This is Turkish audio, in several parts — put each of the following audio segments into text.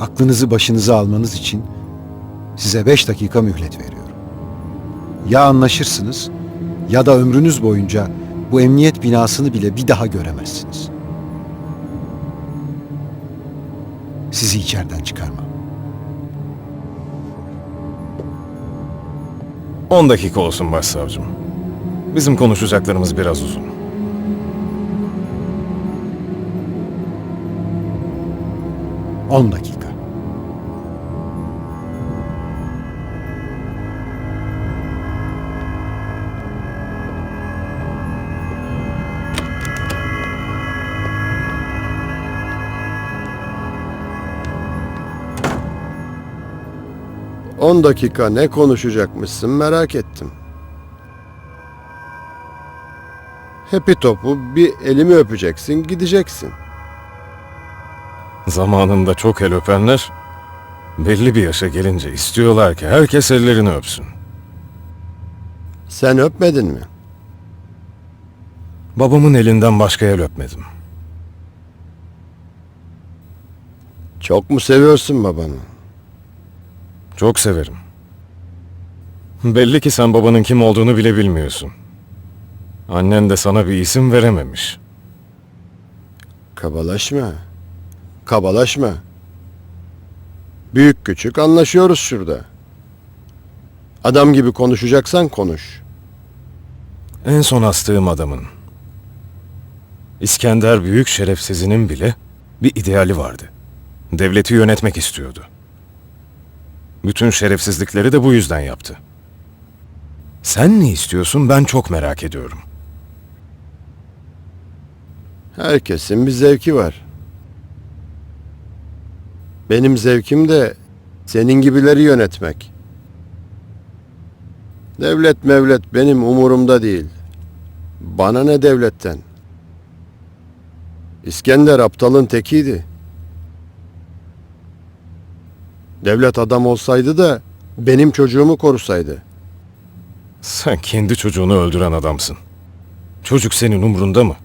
aklınızı başınıza almanız için size beş dakika mühlet veriyorum. Ya anlaşırsınız ya da ömrünüz boyunca bu emniyet binasını bile bir daha göremezsiniz. Sizi içeriden çıkarmam. 10 dakika olsun başsavcım. Bizim konuşacaklarımız biraz uzun. On dakika. On dakika ne konuşacakmışsın merak ettim. Hepi topu bir elimi öpeceksin gideceksin. Zamanında çok el öpenler belli bir yaşa gelince istiyorlar ki herkes ellerini öpsün. Sen öpmedin mi? Babamın elinden başka el öpmedim. Çok mu seviyorsun babanı? Çok severim. Belli ki sen babanın kim olduğunu bile bilmiyorsun. Annen de sana bir isim verememiş. Kabalaşma. Kabalaşma. Büyük küçük anlaşıyoruz şurada. Adam gibi konuşacaksan konuş. En son astığım adamın. İskender Büyük Şerefsizinin bile bir ideali vardı. Devleti yönetmek istiyordu. Bütün şerefsizlikleri de bu yüzden yaptı. Sen ne istiyorsun ben çok merak ediyorum. Herkesin bir zevki var. Benim zevkim de senin gibileri yönetmek. Devlet mevlet benim umurumda değil. Bana ne devletten? İskender aptalın tekiydi. Devlet adam olsaydı da benim çocuğumu korusaydı. Sen kendi çocuğunu öldüren adamsın. Çocuk senin umrunda mı?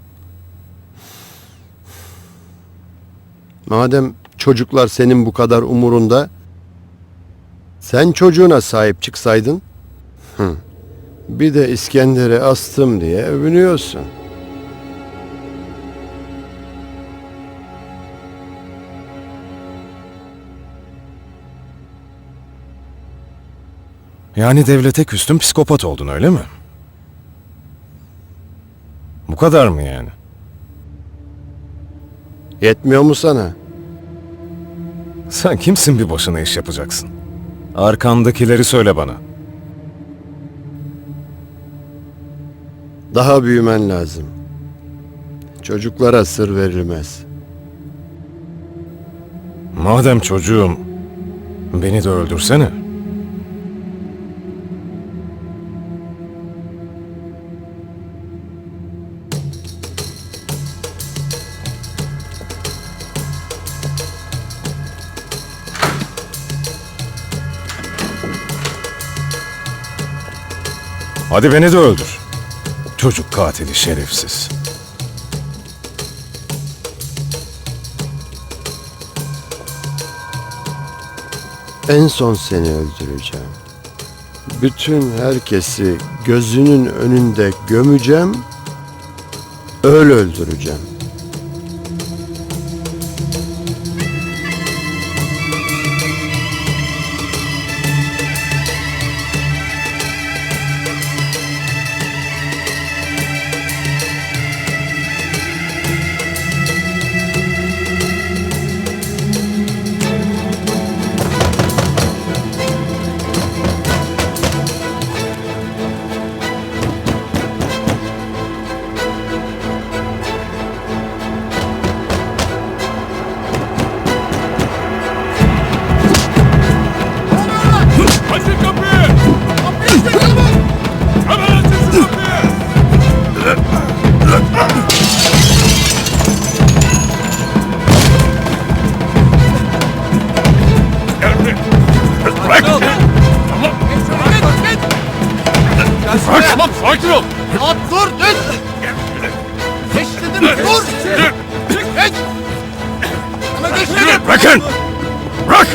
Madem çocuklar senin bu kadar umurunda, sen çocuğuna sahip çıksaydın, hı, bir de İskender'i astım diye övünüyorsun. Yani devlete küstün psikopat oldun öyle mi? Bu kadar mı yani? Yetmiyor mu sana? Sen kimsin bir başına iş yapacaksın? Arkandakileri söyle bana. Daha büyümen lazım. Çocuklara sır verilmez. Madem çocuğum, beni de öldürsene. Hadi beni de öldür. Çocuk katili şerefsiz. En son seni öldüreceğim. Bütün herkesi gözünün önünde gömeceğim. Öyle öldüreceğim. Bırak tamam sakin ol! At dur düz. Geç dedim dur. Geç. Ama geç dedim. Bırakın! Bırak!